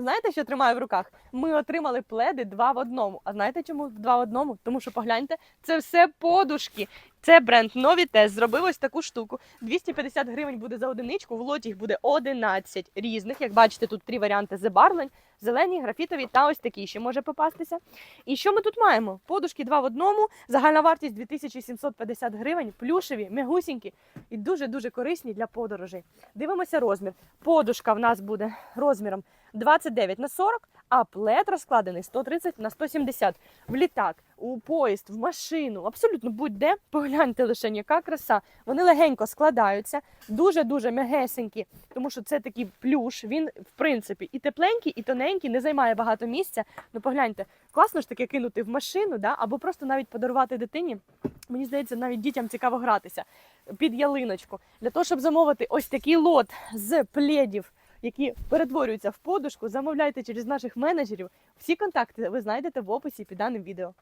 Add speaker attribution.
Speaker 1: Знаєте, що тримаю в руках? Ми отримали пледи два в одному. А знаєте чому два в одному? Тому що погляньте, це все подушки. Це бренд Novitest зробив ось таку штуку. 250 гривень буде за одиничку. В лоті їх буде 11 різних. Як бачите, тут три варіанти забарвлень: зелені, графітові та ось такі ще може попастися. І що ми тут маємо? Подушки два в одному, загальна вартість 2750 гривень, плюшеві, мягусінькі і дуже дуже корисні для подорожей. Дивимося розмір. Подушка в нас буде розміром 29 на 40, а плед розкладений 130 на 170. В літак, у поїзд, в машину, абсолютно будь-де. Погляньте лише, яка краса. Вони легенько складаються, дуже-дуже м'ягесенькі, тому що це такий плюш. Він, в принципі, і тепленький, і тоненький, не займає багато місця. Ну погляньте, класно ж таке кинути в машину, да? або просто навіть подарувати дитині. Мені здається, навіть дітям цікаво гратися під ялиночку. Для того, щоб замовити ось такий лот з пледів, які перетворюються в подушку, замовляйте через наших менеджерів. Всі контакти ви знайдете в описі під даним відео.